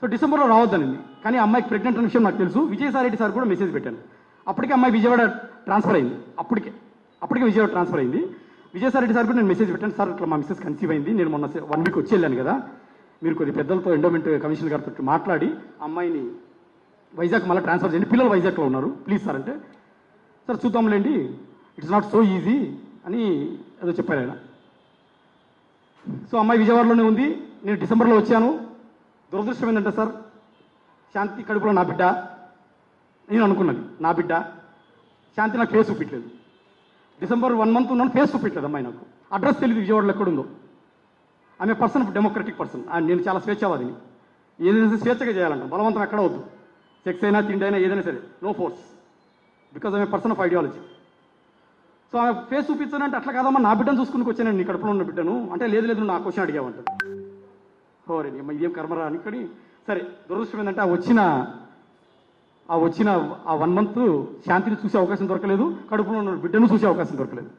So డిసెంబర్లో రావద్దనింది. కానీ అమ్మాయికి ప్రెగ్నెంట్ అనే విషయం నాకు తెలుసు. విజయసాయిరెడ్డి సార్ కూడా మెసేజ్ పెట్టాను. అప్పటికే అమ్మాయి విజయవాడ ట్రాన్స్ఫర్ అయింది. అప్పటికే. అప్పటికే విజయవాడ ట్రాన్స్ఫర్ అయింది. విజయసాయిరెడ్డి సార్ కూడా నేను మెసేజ్ పెట్టాను. సార్ ఇట్లా మా మిస్సెస్ కన్సీవ్ అయింది. నేను మొన్న వన్ వీక్ వచ్చి వెళ్ళాను కదా. మీరు కొద్ది పెద్దలతో ఎండోమెంట్ కమిషనర్ గారితో మాట్లాడి ఆ అమ్మాయిని వైజాగ్ మళ్ళీ ట్రాన్స్ఫర్ చేయండి. పిల్లలు వైజాగ్లో ఉన్నారు. ప్లీజ్ సార్ అంటే సార్ చూద్దాంలేండి. ఇట్స్ నాట్ సో ఈజీ అని ఏదో చెప్పారు ఆయన. సో అమ్మాయి విజయవాడలోనే ఉంది. నేను డిసెంబర్లో వచ్చాను. దురదృష్టం ఏంటంటే సార్ శాంతి కడుపులో నా బిడ్డ. నేను అనుకున్నది నా బిడ్డ. శాంతి నాకు ఫేస్ చూపించలేదు. డిసెంబర్ వన్ మంత్ ఉన్నాను ఫేస్ చూపించలేదు అమ్మాయి నాకు. అడ్రస్ తెలియదు విజయవాడలో ఎక్కడుందో. ఆమె పర్సన్ డెమోక్రటిక్ పర్సన్ నేను చాలా స్వేచ్ఛవాదిని. ఏదైనా స్వేచ్ఛగా చేయాలంట. బలవంతం ఎక్కడ వద్దు. సెక్స్ అయినా తిండి అయినా ఏదైనా సరే. నో ఫోర్స్ బికాజ్ ఆమె పర్సన్ ఆఫ్ ఐడియాలజీ సో ఆమె ఫేస్ చూపించానంటే అట్లా కాదమ్మా నా బిడ్డను చూసుకుని వచ్చానండి నీ కడుపులో ఉన్న బిడ్డను. అంటే లేదు లేదు నా క్వశ్చన్ అడిగావంట ఓరే అమ్మ ఇదేం కర్మరా అనుకొని సరే దురదృష్టం ఏంటంటే ఆ వచ్చిన ఆ వచ్చిన ఆ వన్ మంత్ శాంతిని చూసే అవకాశం దొరకలేదు. కడుపులో ఉన్న బిడ్డను చూసే అవకాశం దొరకలేదు.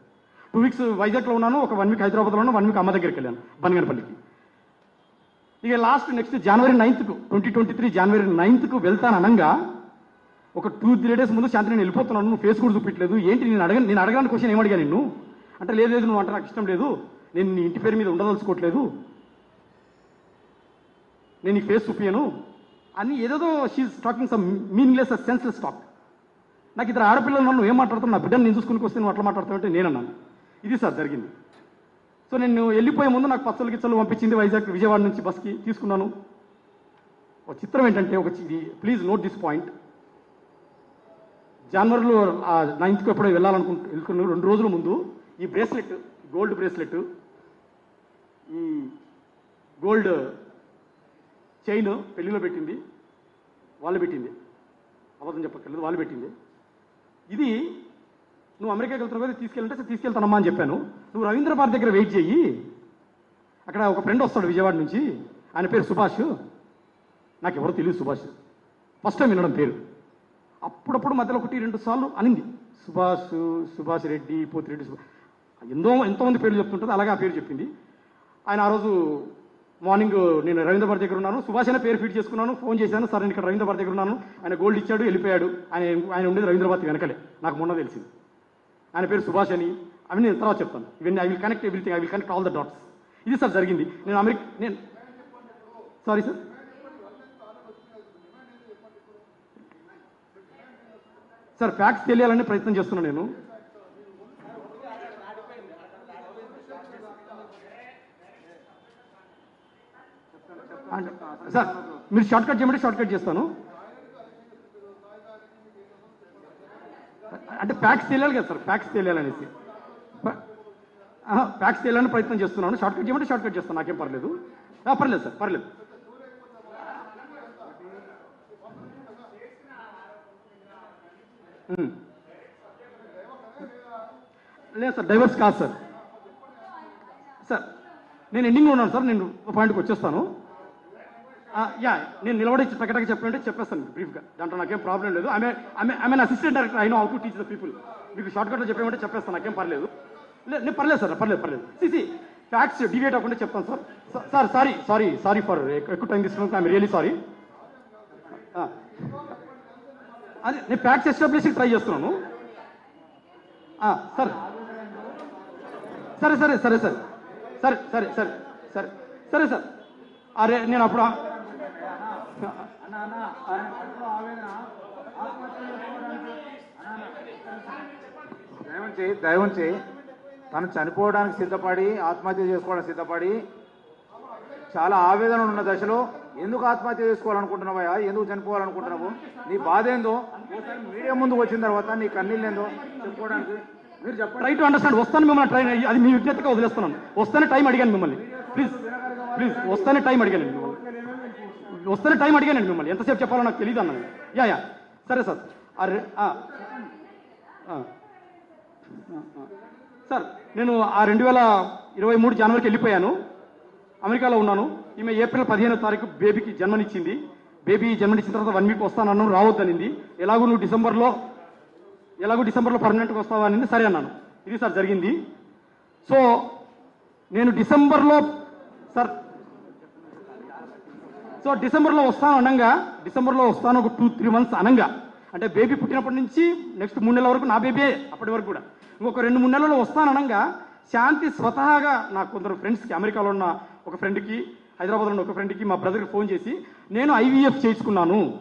టూ వీక్స్ వైజాగ్లో ఉన్నాను ఒక వన్ వీక్ హైదరాబాద్లో ఉన్నాను వన్ వీక్ అమ్మ దగ్గరికి వెళ్ళాను బనగనపల్లికి. ఇక లాస్ట్ నెక్స్ట్ జనవరి నైన్త్కు ట్వంటీ ట్వంటీ త్రీ జనవరి నైన్త్కు వెళ్తాను అనగా ఒక టూ త్రీ డేస్ ముందు శాంతి నేను వెళ్ళిపోతున్నాను నువ్వు ఫేస్ కూడా చూపించలేదు. ఏంటి నేను అడగ నేను అడగడానికి క్వశ్చన్ ఏమడిగా నిన్ను? అంటే లేదు లేదు నువ్వు అంటే నాకు ఇష్టం లేదు. నేను నీ ఇంటి పేరు మీద ఉండదలుచుకోవట్లేదు. నేను నీ ఫేస్ చూపించను అని ఏదేదో she talking some meaningless senseless talk నాకు ఇద్దరు ఆడపిల్లలు నన్ను ఏం మాట్లాడుతున్నా నా బిడ్డను నేను చూసుకుని వస్తే నువ్వు అట్లా మాట్లాడుతావంటే నేను అన్నాను ఇది సార్ జరిగింది. సో నేను వెళ్ళిపోయే ముందు నాకు పచ్చలు గిచ్చలు పంపించింది వైజాగ్ విజయవాడ నుంచి బస్కి తీసుకున్నాను. ఒక చిత్రం ఏంటంటే ఒక ప్లీజ్ నోట్ దిస్ పాయింట్ జనవరిలో నైన్త్కి ఎప్పుడో వెళ్ళాలనుకుంటు వెళ్తున్న రెండు రోజుల ముందు ఈ బ్రేస్లెట్ గోల్డ్ బ్రేస్లెట్ ఈ గోల్డ్ చైన్ పెళ్ళిలో పెట్టింది వాళ్ళు పెట్టింది. అబద్ధం చెప్పక్కర్లేదు వాళ్ళు పెట్టింది. ఇది నువ్వు అమెరికాకి వెళ్తున్నావు కదా తీసుకెళ్ళంటే తీసుకెళ్తానమ్మా అని చెప్పాను. నువ్వు రవీంద్ర భారత్ దగ్గర వెయిట్ చెయ్యి. అక్కడ ఒక ఫ్రెండ్ వస్తాడు విజయవాడ నుంచి. ఆయన పేరు సుభాష్. నాకు ఎవరో తెలియదు సుభాష్. ఫస్ట్ టైం వినడం పేరు. అప్పుడప్పుడు మధ్యలో ఒకటి రెండు సార్లు అనింది. సుభాష్ సుభాష్ రెడ్డి పోతిరెడ్డి సుభాష్ ఎంతో ఎంతోమంది పేర్లు చెప్తుంటుంది అలాగే ఆ పేరు చెప్పింది. ఆయన ఆ రోజు మార్నింగ్ నేను రవీంద్ర భారతి దగ్గర ఉన్నాను. సుభాష్ అనే పేరు ఫీడ్ చేసుకున్నాను. ఫోన్ చేశాను. సార్ నేను ఇక్కడ రవీంద్ర భారతి దగ్గర ఉన్నాను. ఆయన గోల్డ్ ఇచ్చాడు వెళ్ళిపోయాడు. ఆయన ఆయన ఉండేది రవీంద్ర భారతి వెనకలే. నాకు మొన్న తెలిసింది. ఆయన పేరు సుభాష్ అని. అవి నేను తర్వాత చెప్తాను. ఇవన్నీ I will connect everything I will connect all the dots. ఇది సార్ జరిగింది. నేను అమెరికా నేను సారీ సార్. సార్ ఫ్యాక్ట్స్ తెలియాలని ప్రయత్నం చేస్తున్నాను నేను అంటే- సార్ మీరు షార్ట్ కట్ చేయమంటే షార్ట్ కట్ చేస్తాను. అంటే ప్యాక్స్ తెలియాలి కదా సార్ ఫ్యాక్ట్స్ తెలియాలనేసి ప్యాక్స్ తెలియాలని ప్రయత్నం చేస్తున్నాను. షార్ట్ కట్ చేయమంటే షార్ట్ కట్ చేస్తాను నాకేం పర్లేదు. పర్లేదు సార్ పర్లేదు. లేదు సార్ డైవర్స్ కాదు సార్. సార్ నేను ఎండింగ్లో ఉన్నాను సార్ నేను పాయింట్కి వచ్చేస్తాను. యా నేను నిలబడి ప్రకటన చెప్పాలంటే చెప్పేస్తాను బ్రీఫ్గా దాంట్లో నాకేం ప్రాబ్లం లేదు. ఆమె ఆమె ఆమె అసిస్టెంట్ డైరెక్టర్ అయినా how to teach the people మీకు షార్ట్ కట్లో చెప్పామంటే చెప్పేస్తాను. నాకేం పర్లేదు. నేను పర్లేదు సార్ పర్లేదు పర్లేదు. సిసి ఫ్యాక్ట్స్ డివేట్ అవ్వకుండా చెప్తాను sir. Sir sorry sorry sorry for ఎక్కువ టైం తీసుకున్నాను ఐమ్ రియలీ సారీ అదే నేను ఫ్యాక్ట్స్ ఎస్టాబ్లిష్ ట్రై చేస్తున్నాను. సార్. సరే సరే సరే సార్. సరే సరే సరే సరే సరే సార్. అరే నేను అప్పుడు దయవుంచి దయవుంచి తను చనిపోవడానికి సిద్ధపడి ఆత్మహత్య చేసుకోవడానికి సిద్ధపడి చాలా ఆవేదన ఉన్న దశలో ఎందుకు ఆత్మహత్య చేసుకోవాలనుకుంటున్నావా ఎందుకు చనిపోవాలనుకుంటున్నావు? నీ బాధ ఏందో? ఒకసారి మీడియా ముందుకు వచ్చిన తర్వాత నీ కన్నీళ్ళు ఏందో చెప్పుకోవడానికి మీరు చెప్పండి. ట్రై టు అండర్స్టాండ్ వస్తాను మిమ్మల్ని ట్రై అది మీ విజ్ఞతగా వదిలేస్తున్నాను. వస్తానే టైం అడిగాను మిమ్మల్ని. ప్లీజ్ ప్లీజ్ వస్తానే టైం అడిగాను. వస్తేనే టైం అడిగానండి మిమ్మల్ని. ఎంతసేపు చెప్పాలో నాకు తెలియదు అన్నాను యా యా. సరే సార్. అరే సార్ నేను ఆ రెండు వేల ఇరవై మూడు జనవరికి వెళ్ళిపోయాను. అమెరికాలో ఉన్నాను. ఈమె ఏప్రిల్ పదిహేనో తారీఖు బేబీకి జన్మనిచ్చింది. బేబీ జన్మనిచ్చిన తర్వాత వన్ వీక్ వస్తానన్నాను రావద్దనింది. ఎలాగో నువ్వు డిసెంబర్లో ఎలాగో డిసెంబర్లో పర్మనెంట్గా వస్తావా అనింది సరే అన్నాను. ఇది సార్ జరిగింది. సో నేను డిసెంబర్లో సార్ సో డిసెంబర్లో వస్తాను అనగా. డిసెంబర్లో వస్తాను ఒక టూ త్రీ మంత్స్ అనగా. అంటే బేబీ పుట్టినప్పటి నుంచి నెక్స్ట్ మూడు నెలల వరకు నా బేబీ అప్పటి వరకు కూడా. ఇంకొక రెండు మూడు నెలల్లో వస్తాను అనగా. శాంతి స్వతహాగా నా కొందరు ఫ్రెండ్స్కి అమెరికాలో ఉన్న ఒక ఫ్రెండ్కి హైదరాబాద్లో ఉన్న ఒక ఫ్రెండ్కి మా బ్రదర్కి ఫోన్ చేసి నేను ఐవీఎఫ్ చేయించుకున్నాను.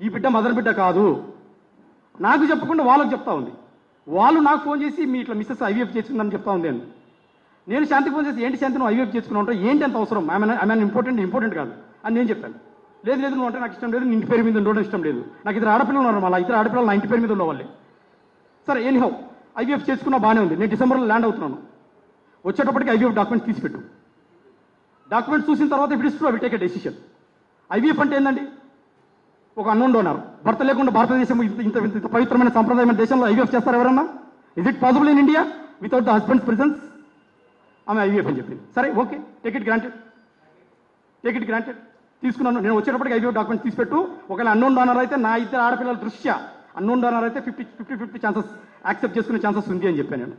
ఈ బిడ్డ మదర్ బిడ్డ కాదు. నాకు చెప్పకుండా వాళ్ళకి చెప్తా ఉంది. వాళ్ళు నాకు ఫోన్ చేసి మీ ఇట్లా మిస్సెస్ ఐవీఎఫ్ చేసుకుందని చెప్తా ఉంది నేను శాంతి ఫోన్ చేసి ఏంటి శాంతి నువ్వు ఐవీఎఫ్ చేసుకున్నావు ఏంటి అంత అవసరం? ఐ ఇంపార్టెంట్ ఇంపార్టెంట్ కాదు. అని నేను చెప్పాను. లేదు లేదు నువ్వు అంటే నాకు ఇష్టం లేదు నీ ఇంటి పేరు మీద ఉండడం ఇష్టం లేదు. నాకు ఇద్దరు ఆడపిల్లలు ఉన్నారు మళ్ళీ. ఇద్దరు ఆడపిల్లలు నా ఇంటి పేరు మీద ఉండవాళ్ళే సరే ఎనీహౌ ఐవీఎఫ్ చేసుకున్నా బాగానే ఉంది నేను డిసెంబర్లో ల్యాండ్ అవుతున్నాను. వచ్చేటప్పటికి ఐవీఎఫ్ డాక్యుమెంట్స్ తీసిపెట్టు. డాక్యుమెంట్స్ చూసిన తర్వాత ఇప్పుడు ఇస్తూ అవి టేక్ డెసిషన్ ఐవీఎఫ్ అంటే ఏంటండి ఒక అన్నోన్ డోనర్ భర్త లేకుండా భారతదేశం ఇంత ఇంత ఇంత పవిత్రమైన సంప్రదాయమైన దేశంలో ఐవీఎఫ్ చేస్తారు ఎవరన్నా? Is it possible in India without the husband's presence ఆమె ఐవీఎఫ్ అని చెప్పింది. సరే okay take it granted take it granted తీసుకున్నాను. నేను వచ్చేటప్పటికి ఐదు డాక్యుమెంట్స్ తీసిపెట్టు. ఒకవేళ అన్నోన్ డోనర్ అయితే నా ఇద్దరు ఆడపిల్లల దృష్ట్యా అన్నోన్ డోనర్ అయితే fifty fifty fifty chances accept చేసుకునే ఛాన్సెస్ ఉంది అని చెప్పాను నేను.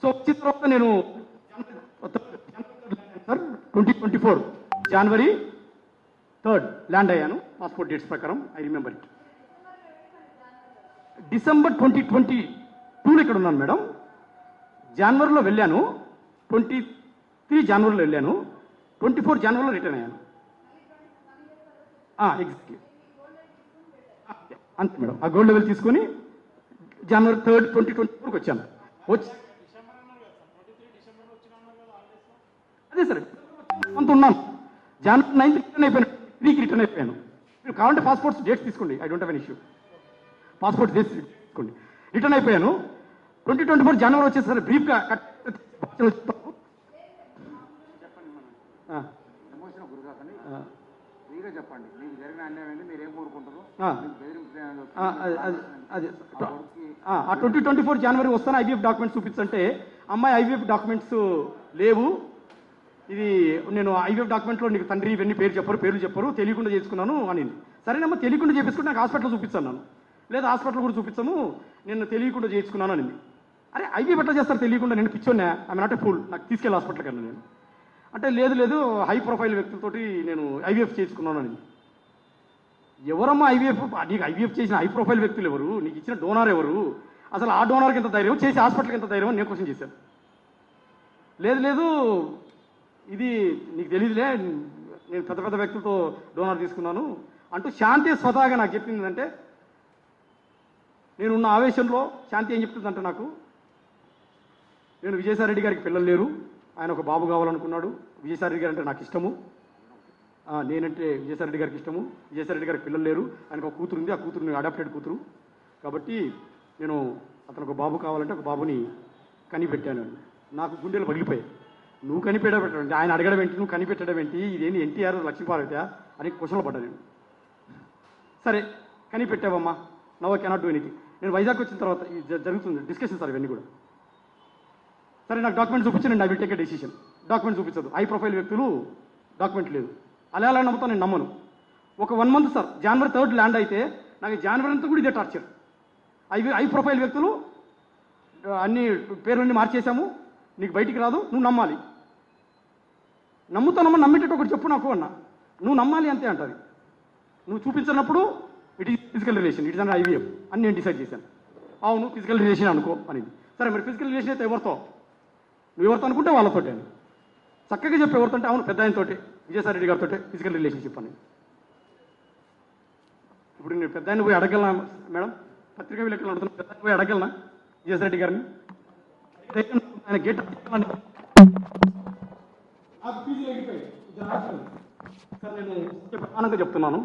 సో వచ్చిన తర్వాత నేను sir twenty twenty four January third land అయ్యాను. పాస్పోర్ట్ డేట్స్ ప్రకారం I remember it December twenty twenty టూలో ఇక్కడ ఉన్నాను మేడం. జనవరిలో వెళ్ళాను. ట్వంటీ త్రీ జనవరిలో వెళ్ళాను. ట్వంటీ ఫోర్ జనవరిలో రిటర్న్ అయ్యాను. ఎగ్జాక్ట్లీ అంతే మేడం. ఆ గోల్డ్ లెవెల్ తీసుకొని జనవరి థర్డ్ ట్వంటీ ట్వంటీ ఫోర్కి వచ్చాను. వచ్చి అదే సార్ అంత ఉన్నాను. జనవరి నైన్త్ రిటర్న్ అయిపోయాను త్రీకి రిటర్న్ అయిపోయాను. మీరు కావాలంటే పాస్పోర్ట్స్ డేట్స్ తీసుకోండి. I don't have an issue passport dates తీసుకోండి. రిటర్న్ అయిపోయాను. ట్వంటీ ట్వంటీ ఫోర్ జనవరి వచ్చేసరి బ్రీఫ్గా ఎమోషన్ గురి కాకండి. ఫ్రీగా చెప్పండి. మీకు జరిగిన అన్యాయం ఏంటి? మీరు ఏం కోరుకుంటారు ఆ. మీకు బెదిరింపు ఏమైనా అది ట్వంటీ ట్వంటీ ఫోర్ జనవరి వస్తాను ఐవీఎఫ్ డాక్యుమెంట్స్ చూపించంటే అమ్మాయి ఐవీఎఫ్ డాక్యుమెంట్స్ లేవు. ఇది నేను ఐవీఎఫ్ డాక్యుమెంట్లో నీకు తండ్రి ఇవన్నీ పేరు చెప్పరు పేర్లు చెప్పరు తెలియకుండా చేసుకున్నాను అనింది సరేనమ్మా తెలియకుండా చేపించుకుంటే నాకు హాస్పిటల్ చూపించాను నేను లేదా హాస్పిటల్ కూడా చూపించాము నేను తెలియకుండా చేయించుకున్నాను అనింది అరే ఐవీఎఫ్ ఎట్లా చేస్తారు తెలియకుండా? నేను పిచ్చోన్నా ఐ నాట్ ఏ ఫుల్ నాకు తీసుకెళ్ళి హాస్పిటల్ కన్నా నేను. అంటే లేదు లేదు హై ప్రొఫైల్ వ్యక్తులతోటి నేను ఐవీఎఫ్ చేసుకున్నానని ఎవరమ్మా ఐవీఎఫ్ నీకు ఐవీఎఫ్ చేసిన హై ప్రొఫైల్ వ్యక్తులు ఎవరు? నీకు ఇచ్చిన డోనార్ ఎవరు? అసలు ఆ డోనార్కి ఎంత ధైర్యం? చేసి హాస్పిటల్కి ఎంత ధైర్యం? అని నేను క్వశ్చన్ చేశాను. లేదు లేదు ఇది నీకు తెలియదులే నేను పెద్ద పెద్ద వ్యక్తులతో డోనార్ తీసుకున్నాను అంటూ శాంతి స్వతహాగా నాకు చెప్పింది అంటే నేనున్న ఆవేశంలో శాంతి ఏం చెప్తుందంటే నాకు నేను విజయసాయి రెడ్డి గారికి పిల్లలు లేరు. ఆయన ఒక బాబు కావాలనుకున్నాడు. విజయసాయి రెడ్డి గారు అంటే నాకు ఇష్టము. నేనంటే విజయసాయి రెడ్డి గారికి ఇష్టము. విజయసాయి రెడ్డి గారికి పిల్లలు లేరు. ఆయనకు ఒక కూతురు ఉంది. ఆ కూతురు అడాప్టెడ్ కూతురు. కాబట్టి నేను అతను ఒక బాబు కావాలంటే ఒక బాబుని కనిపెట్టాను. నాకు గుండెలు పగిలిపోయాయి. నువ్వు కనిపెట్టడం ఏంటి? ఆయన అడగడం ఏంటి? నువ్వు కనిపెట్టడం ఏంటి? ఇదేంటి ఎన్టీఆర్ లక్ష్మీపార్వతి అని క్వశ్చన్లు పడ్డా నేను. సరే కనిపెట్టావమ్మా. నవ్ కెనాట్ డూ ఎనీథింగ్ నేను వైజాగ్ వచ్చిన తర్వాత జ- జరుగుతుంది. డిస్కషన్ సార్ ఇవన్నీ కూడా. సరే నాకు డాక్యుమెంట్ చూపించండి I will take a decision document చూపించదు. హై ప్రొఫైల్ వ్యక్తులు డాక్యుమెంట్ లేదు. అలా ఎలా నమ్ముతాను నేను నమ్మను. ఒక one month sir January third land అయితే నాకు జనవరి అంతా కూడా ఇదే టార్చర్ ఐ హై ప్రొఫైల్ వ్యక్తులు అన్ని పేర్లన్నీ మార్చేశాము నీకు బయటికి రాదు నువ్వు నమ్మాలి. నమ్ముతానమ్మ నమ్మేటట్టు ఒకటి చెప్పు నాకు అన్న. నువ్వు నమ్మాలి అంతే అంటది. నువ్వు చూపించినప్పుడు it is physical relation it is an IVF అని నేను డిసైడ్ చేశాను. అవును ఫిజికల్ రిలేషన్ అనుకో అనేది. సరే మరి ఫిజికల్ రిలేషన్ అయితే ఎవరితో? నువ్వు ఎవరితో అనుకుంటే వాళ్ళతోటే అని. చక్కగా చెప్పి ఎవరితో అంటే అవును పెద్ద ఆయనతోటి. విజయసాయి రెడ్డి గారితో ఫిజికల్ రిలేషన్షిప్ అని. ఇప్పుడు నేను పెద్ద ఆయన పోయి అడగలనా మేడం? పత్రికా విలేకరులు అడుగుతున్నా పెద్ద ఆయన పోయి అడగలనా విజయసాయి రెడ్డి గారిని? ఆయన గేట్ నాకు సార్ నేను సత్య చెప్తున్నాను.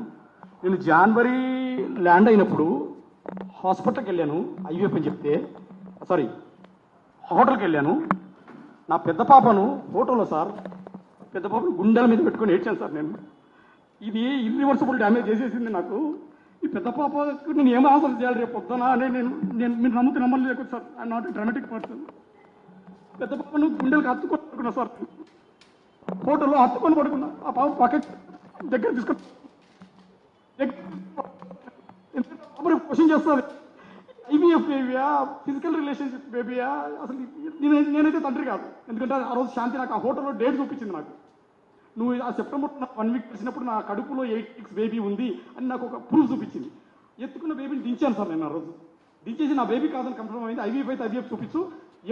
నేను జనవరి ల్యాండ్ అయినప్పుడు హాస్పిటల్కి వెళ్ళాను. ఐవీఎఫ్ అని చెప్తే సారీ హోటల్కి వెళ్ళాను. నా పెద్ద పాపను ఫోటోలో సార్ పెద్ద పాపను గుండెల మీద పెట్టుకొని ఏడ్చాను సార్ నేను ఇది ఇర్రివర్సిబుల్ డ్యామేజ్ చేసేసింది నాకు ఈ పెద్ద పాపకు నేను ఏం ఆన్సర్ చేయాలి రేపు పొద్దున అని నేను నేను మీరు నమ్మితే నమ్మలేదు sir I not dramatic person పెద్ద పాపను గుండెలకు హత్తుకొని పడుకున్నా సార్ ఫోటోలో హత్తుకొని పడుకున్నా ఆ పాప పాకెట్ దగ్గర తీసుకొని క్వశ్చన్ చేస్తుంది ఐవీఎఫ్ బేబీయా ఫిజికల్ రిలేషన్షిప్ బేబీయా అసలు నేను నేనైతే తండ్రి కాదు. ఎందుకంటే ఆ రోజు శాంతి నాకు ఆ హోటల్లో డేట్ చూపించింది నాకు. నువ్వు ఆ సెప్టెంబర్ వన్ వీక్ వచ్చినప్పుడు నా కడుపులో ఎయిట్ సిక్స్ బేబీ ఉంది అని నాకు ఒక ప్రూఫ్ చూపించింది. ఎత్తుకున్న బేబీని దించాను సార్ నేను ఆ రోజు. దించేసి నా బేబీ కాదని కన్ఫర్మ్ అయింది. ఐవీఎఫ్ అయితే ఐవీఎఫ్ చూపించు.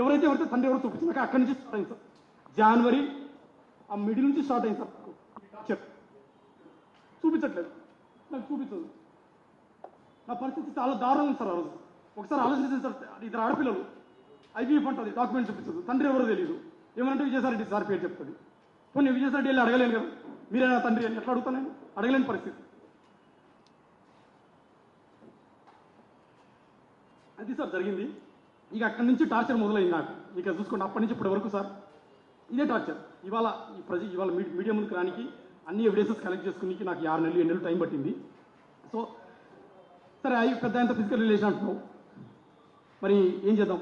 ఎవరైతే ఎవరైతే తండ్రి ఎవరు చూపించు నాకు అక్కడి నుంచి స్టార్ట్ అయింది సార్. జనవరి ఆ మిడిల్ నుంచి స్టార్ట్ అయింది సార్ చూపించట్లేదు. నాకు చూపించదు. నా పరిస్థితి చాలా దారుణం ఉంది సార్ ఆ రోజు. ఒకసారి ఆలోచించండి సార్ ఇద్దరు ఆడపిల్లలు ఐపీఎఫ్ ఉంటుంది డాక్యుమెంట్ చూపించదు తండ్రి ఎవరో తెలియదు ఏమంటే విజయసాయి సార్ పేరు చెప్తుంది పోనీ విజయసాయి వెళ్ళి అడగలేను కదా. మీరేనా తండ్రి అని ఎట్లా అడుగుతాను నేను? అడగలేని పరిస్థితి. అది సార్ జరిగింది. ఇక అక్కడి నుంచి టార్చర్ మొదలైంది నాకు. ఇక చూసుకోండి అప్పటి నుంచి ఇప్పటి వరకు సార్. ఇదే టార్చర్. ఇవాళ ఈ ప్రజ ఇవాళ మీడియా ముందుకు రానికి అన్ని ఎవిడెన్సెస్ కలెక్ట్ చేసుకుని నాకు ఆరు నెలలు ఏడు నెలలు టైం పట్టింది. సో సరే అవి పెద్ద ఎంత ఫిజికల్ రిలేషన్ అంటున్నావు. మరి ఏం చేద్దాం?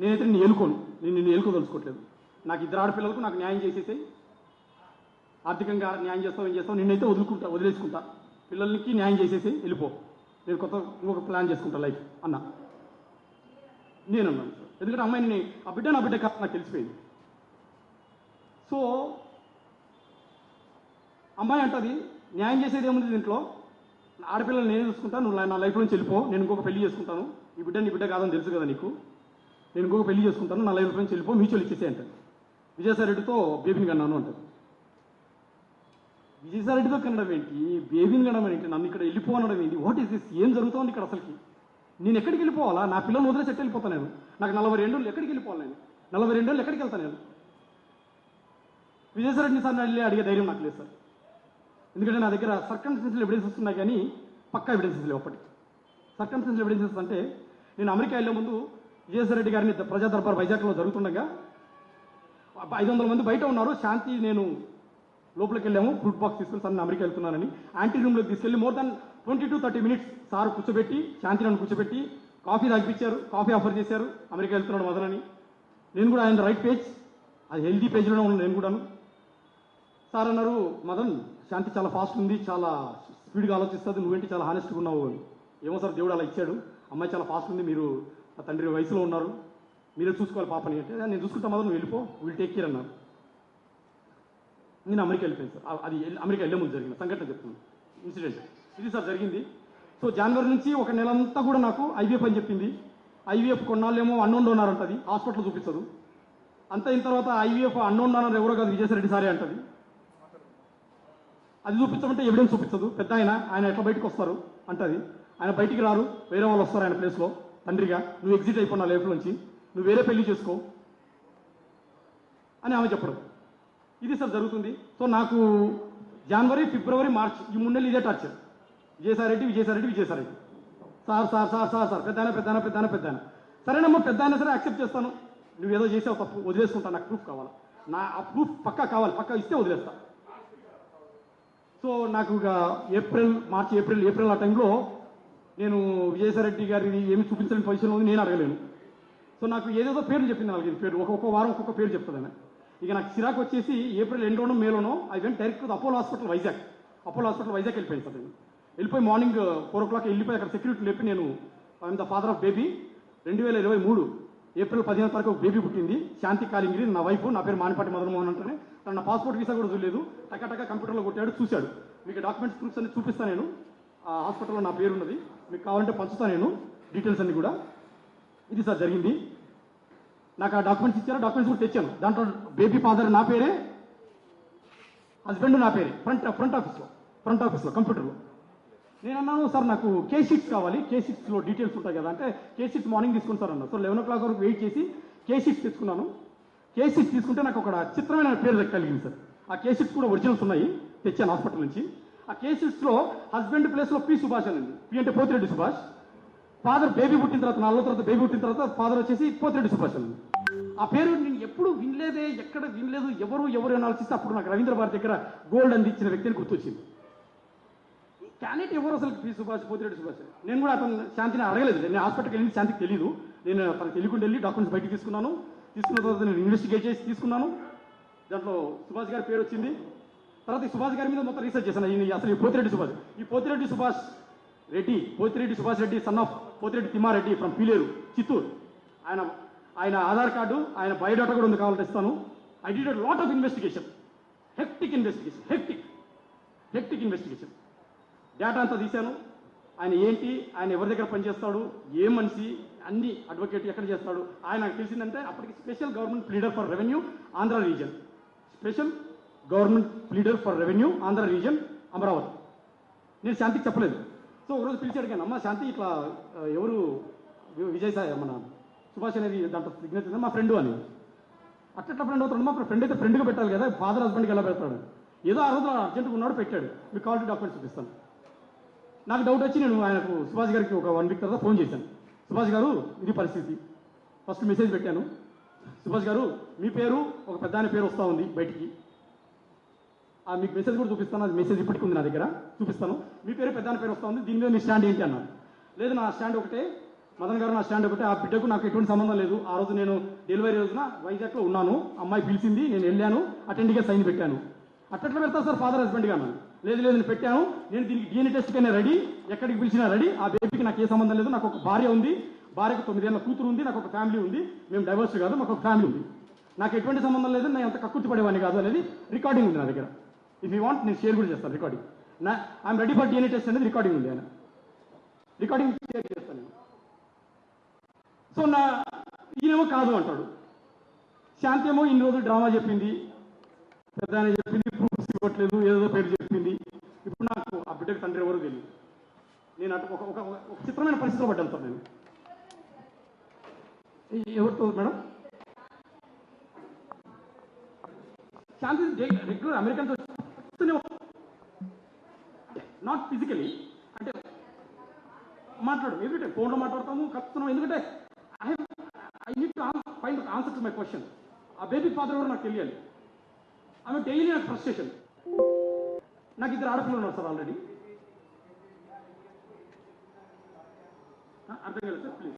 నేనైతే నిన్ను ఎలుకోను నేను నిన్ను ఎలుకోదలుచుకోవట్లేదు నాకు ఇద్దరు ఆడపిల్లలకు నాకు న్యాయం చేసేసాయి ఆర్థికంగా న్యాయం చేస్తావు ఏం చేస్తావు నిన్నైతే వదులుకుంటా వదిలేసుకుంటా. పిల్లలకి న్యాయం చేసేసి వెళ్ళిపో. నేను కొత్త ఇంకొక ప్లాన్ చేసుకుంటా లైఫ్ అన్న. నేను అన్నాను సార్. ఎందుకంటే అమ్మాయిని ఆ బిడ్డ నా బిడ్డ కాదు నాకు తెలిసిపోయింది. సో అమ్మాయి అంటది న్యాయం చేసేది ఏముంది దీంట్లో? ఆడపిల్లలు నేను చూసుకుంటా నువ్వు నా లైఫ్ నుంచి వెళ్ళిపో నేను ఇంకొక పెళ్ళి చేసుకుంటాను. ఈ బిడ్డ నీ బిడ్డ కాదని తెలుసు కదా నీకు. నేను ఇంకొక పెళ్ళి చేసుకుంటాను నా లైఫ్ నుంచి వెళ్ళిపో మ్యూచువల్ ఇచ్చేసే అంటారు. విజయసాయి రెడ్డితో బేబీని కన్నాను అంటారు. విజయసాయి రెడ్డితో కనడం ఏంటి? బేబీని కనడం ఏంటి? నన్ను ఇక్కడ వెళ్ళిపోనడం ఏంటి? వాట్ ఈస్ దిస్ ఏం జరుగుతోంది ఇక్కడ అసలుకి? నేను ఎక్కడికి వెళ్ళిపోవాలా? నా పిల్లలు వదిలేసి ఎట్టు వెళ్ళిపోతాను నేను? నాకు నలభై రెండు ఎక్కడికి వెళ్ళిపోవాలి నేను? నలభై రెండు ఎక్కడికి వెళ్తాను నేను? విజయసాయి రెడ్డిని సార్ అడిగే ధైర్యం నాకు లేదు సార్. ఎందుకంటే నా దగ్గర సర్కమ్స్టెన్షియల్ ఎవిడెన్సెస్ ఉన్నాయి కానీ పక్కా ఎవిడెన్సెస్ లేవు అప్పటికి. సర్కమ్స్టెన్షియల్ ఎవిడెన్సెస్ అంటే నేను అమెరికా వెళ్ళే ముందు విజయసాయి రెడ్డి గారిని ప్రజా దర్బార్ వైజాగ్లో జరుగుతుండగా ఐదు వందల మంది బయట ఉన్నారు. శాంతి నేను లోపలికి వెళ్ళాము. ఫుడ్ బాక్స్ తీసుకుని సార్ నేను అమెరికా వెళ్తున్నానని. యాంటీ రూమ్లోకి తీసుకెళ్ళి more than twenty to thirty minutes sir కూర్చోబెట్టి శాంతి నన్ను కూర్చోబెట్టి కాఫీ తాగిపించారు కాఫీ ఆఫర్ చేశారు. అమెరికా వెళ్తున్నాడు మదనని. నేను కూడా ఆయన రైట్ పేజ్ అది హెల్దీ పేజ్లోనే ఉన్నాను నేను కూడాను. సార్ అన్నారు మదన్ శాంతి చాలా ఫాస్ట్ ఉంది చాలా స్పీడ్గా ఆలోచిస్తుంది నువ్వేంటి చాలా హానెస్ట్గా ఉన్నావు? అని ఏమో సార్ దేవుడు అలా ఇచ్చాడు. అమ్మాయి చాలా ఫాస్ట్ ఉంది మీరు ఆ తండ్రి వయసులో ఉన్నారు. మీరే చూసుకోవాలి పాపని. అంటే నేను చూసుకుంటా మాత్రం నువ్వు వెళ్ళిపో విల్ టేక్ కేర్ అన్నారు. నేను అమెరికా వెళ్ళిపోయాను సార్. అది అమెరికా వెళ్ళే ముందు జరిగిన సంఘటన చెప్తున్నాను. ఇన్సిడెంట్. ఇది సార్ జరిగింది. సో జనవరి నుంచి ఒక నెల అంతా కూడా నాకు ఐవీఎఫ్ అని చెప్పింది. ఐవీఎఫ్ కొన్నాళ్ళేమో అన్నోన్ డోనార్ అంటది హాస్పిటల్ చూపించదు అంత అయిన తర్వాత ఐవీఎఫ్ అన్నోన్ డోనర్ ఎవరో కాదు విజయసాయి సారే అంటది. అది చూపించమంటే ఎవిడెన్స్ చూపించదు పెద్ద ఆయన ఆయన ఎట్లా బయటకు వస్తారు అంటది. ఆయన బయటికి రారు వేరే వాళ్ళు వస్తారు ఆయన ప్లేస్లో తండ్రిగా నువ్వు ఎగ్జిట్ అయిపోయినా లైఫ్ నుంచి నువ్వు వేరే పెళ్ళి చేసుకో. అని ఆమె చెప్పడం ఇది సార్ జరుగుతుంది. సో నాకు జనవరి ఫిబ్రవరి మార్చ్ ఈ మూడు నెలలు ఇదే torture Vijayasai Reddy Vijayasaireddy sir sir sir sir sir పెద్దాయన పెద్దాయన పెద్దాయన పెద్దాయన సరేనమ్మా పెద్ద అయినా సరే యాక్సెప్ట్ చేస్తాను. నువ్వు ఏదో చేసావు తప్పు వదిలేసుకుంటా నాకు ప్రూఫ్ కావాలి? నా ఆ ప్రూఫ్ పక్కా కావాలి పక్కా ఇస్తే వదిలేస్తా. సో నాకు ఇక ఏప్రిల్ మార్చి ఏప్రిల్ ఏప్రిల్ ఆ టైంలో నేను విజయసాయిరెడ్డి గారిని ఏమి చూపించలేని పొజిషన్లో ఉంది నేను అడగలేను. సో నాకు ఏదేదో పేర్లు చెప్పింది వాళ్ళకి పేరు ఒక్కొక్క వారం ఒక్కొక్క పేరు చెప్తుంది ఇక నాకు చిరాకు వచ్చేసి ఏప్రిల్ ఎండ్లోనో మేలోనో I went direct Apollo hospital Vizag Apollo hospital Vizag వెళ్ళిపోయింది సార్ నేను. వెళ్ళిపోయి మార్నింగ్ ఫోర్ ఓ క్లాక్ వెళ్ళిపోయి అక్కడ సెక్యూరిటీ లేపి నేను I'm the father of baby రెండు వేల ఇరవై మూడు ఏప్రిల్ పదిహేను తారీఖు బేబీ పుట్టింది. శాంతి కాలింగిరి నా వైఫ్ నా పేరు మానిపాటి మదనమోహన్ అంటేనే. తన నా పాస్పోర్ట్ వీసా కూడా చూడలేదు. టకాటక కంప్యూటర్లో కొట్టాడు చూశాడు. మీకు డాక్యుమెంట్స్ ప్రూఫ్స్ అన్ని చూపిస్తాను నేను. ఆ హాస్పిటల్లో నా పేరు ఉన్నది. మీకు కావాలంటే పంచుతాను నేను. డీటెయిల్స్ అన్ని కూడా. ఇది సార్ జరిగింది. నాకు ఆ డాక్యుమెంట్స్ ఇచ్చారు? డాక్యుమెంట్స్ కూడా తెచ్చాను. దాంట్లో బేబీ ఫాదర్ నా పేరే హస్బెండ్ నా పేరే. ఫ్రంట్ ఫ్రంట్ ఆఫీస్లో. ఫ్రంట్ ఆఫీస్లో కంప్యూటర్లో. నేను అన్నాను సార్ నాకు కే కావాలి. కే డీటెయిల్స్ ఉంటాయి కదా. అంటే కే మార్నింగ్ తీసుకుని సార్ అన్నా సో లెవెన్ ఓ క్లాక్ వరకు వెయిట్ చేసి కే తీసుకున్నాను. తెచ్చుకున్నాను తీసుకుంటే నాకు ఒక చిత్రమైన పేరు కలిగింది సార్. ఆ కే కూడా ఒరిజినల్స్ ఉన్నాయి. తెచ్చాను హాస్పిటల్ నుంచి. ఆ కే హస్బెండ్ ప్లేస్లో పి సుభాష్ అని పి అంటే పోతిరెడ్డి సుభాష్. ఫాదర్ బేబీ పుట్టిన తర్వాత నాలుగు తర్వాత బేబీ పుట్టిన తర్వాత ఫాదర్ వచ్చేసి పోతిరెడ్డి సుభాష్ అని ఆ పేరు నేను ఎప్పుడు వినలేదే ఎక్కడ వినలేదు ఎవరు ఎవరు అని అప్పుడు నాకు రవీంద్ర భారతి దగ్గర గోల్డ్ అందించిన వ్యక్తిని గుర్తొచ్చింది. క్యాండిడేట్ ఎవరు అసలు? పి సుభాష్ పోతిరెడ్డి సుభాష్. నేను కూడా అతను శాంతిని అడగలేదు. నేను హాస్పిటల్కి వెళ్ళి శాంతికి తెలియదు నేను తనకు తెలియకుండా వెళ్ళి డాక్యుమెంట్స్ బయటికి తీసుకున్నాను. తీసుకున్న తర్వాత నేను ఇన్వెస్టిగేట్ చేసి తీసుకున్నాను. దాంట్లో సుభాష్ గారి పేరు వచ్చింది. తర్వాత ఈ సుభాష్ గారి మీద మొత్తం రీసెర్చ్ చేశాను. ఈయన అసలు ఈ పోతిరెడ్డి సుభాష్. ఈ Pothireddy Subhash Reddy Pothireddy Subhash Reddy son of Pothireddy Thimmareddy from Pileru Chittoor. ఆయన ఆయన ఆధార్ కార్డు ఆయన బయోడాటా కూడా ఉంది కావాలంటే ఇస్తాను. I did lot of investigation hectic investigation hectic hectic investigation data అంతా తీశాను. ఆయన ఏంటి ఆయన ఎవరి దగ్గర పనిచేస్తాడు ఏ మనిషి అన్ని అడ్వకేట్ ఎక్కడ చేస్తాడు. ఆయన నాకు తెలిసిందంటే అప్పటికి special government leader for revenue Andhra region special government leader for revenue Andhra region Amaravati నేను శాంతికి చెప్పలేదు. సో ఒకరోజు పిలిచి అడిగాను అమ్మ శాంతి ఇట్లా ఎవరు? విజయ్ సాయి మన సుభాష్ అనేది దాంట్లో సిగ్నేచర్ మా ఫ్రెండ్ అని. అట్లా ఫ్రెండ్ అవుతాడు. మా ఫ్రెండ్ అయితే ఫ్రెండ్గా పెట్టాలి కదా. ఫాదర్ హస్బెండ్కి ఎలా పెడతాడు? ఏదో ఆ రోజు అర్జెంట్గా ఉన్నాడు పెట్టాడు. మీకు కాల్ డాక్యుమెంట్స్ చూపిస్తాను నాకు డౌట్ వచ్చి నేను ఆయనకు సుభాష్ గారికి ఒక వన్ వీక్ తర్వాత ఫోన్ చేశాను. సుభాష్ గారు ఇది పరిస్థితి. ఫస్ట్ మెసేజ్ పెట్టాను. సుభాష్ గారు మీ పేరు ఒక పెద్ద పేరు వస్తూ ఉంది బయటికి. ఆ మీకు మెసేజ్ కూడా చూపిస్తాను. అది మెసేజ్ ఇప్పటికి ఉంది నా దగ్గర. చూపిస్తాను. మీ పేరు పెద్ద పేరు వస్తూ ఉంది. దీని మీద మీ స్టాండ్ ఏంటి అన్నారు. లేదు నా స్టాండ్ ఒకటే. మదన్ గారు నా స్టాండ్ ఒకటే. ఆ బిడ్డకు నాకు ఎటువంటి సంబంధం లేదు. ఆ రోజు నేను డెలివరీ రోజున వైజాగ్లో ఉన్నాను. అమ్మాయి పిలిచింది నేను వెళ్ళాను. అటెండ్గా సైన్ పెట్టాను. అట్టట్లో పెడతా సార్ ఫాదర్ హస్బెండ్గా అన్నాను లేదు లేదు నేను పెట్టాను. నేను దీనికి డిఎన్ఏ టెస్ట్ కన్నా రెడీ. ఎక్కడికి పిలిచినా రెడీ. ఆ బేబీకి నాకు ఏ సంబంధం లేదు. నాకు ఒక భార్య ఉంది. భార్యకు తొమ్మిదేళ్ళ కూతురు ఉంది. నాకు ఒక ఫ్యామిలీ ఉంది. మేము డైవర్స్ కాదు. మాకు ఒక ఫ్యామిలీ ఉంది. నాకు ఎటువంటి సంబంధం లేదు. నేను అంత కక్కుర్తి పడేవాడిని కాదు అనేది రికార్డింగ్ ఉంది నా దగ్గర. ఇఫ్ యూ వాంట్ నేను షేర్ కూడా చేస్తాను రికార్డింగ్ నా I'm ready for DNA test అనేది రికార్డింగ్ ఉంది ఆయన. రికార్డింగ్ షేర్ చేస్తాను నేను. సో నా ఈయనేమో కాదు అంటాడు. శాంతి ఏమో ఇన్ని రోజులు డ్రామా చెప్పింది. పెద్ద చెప్పింది ప్రూఫ్స్ ఇవ్వట్లేదు ఏదో పేరు చెప్పింది ఇప్పుడు నాకు ఆ బిడ్డకు తండ్రి ఎవరో తెలియదు నేను అటు ఒక ఒక ఒక చిత్రమైన పరిస్థితిలో పడ్డాను సార్ నేను. ఎవరితో madam? Shanti regular American not physically అంటే మాట్లాడు. ఎవ్రీ టైం ఫోన్లో మాట్లాడతాము కలుస్తున్నాము ఎందుకంటే I I need to find answer to my question ఆ బేబీ ఫాదర్ ఎవరు నాకు తెలియాలి. ఆమె డైలీ నాకు ఫ్రస్ట్రేషన్ నాకు ఇద్దరు ఆడపిల్లలు ఉన్నారు సార్ ఆల్రెడీ అర్థం కాలేదు సార్ ప్లీజ్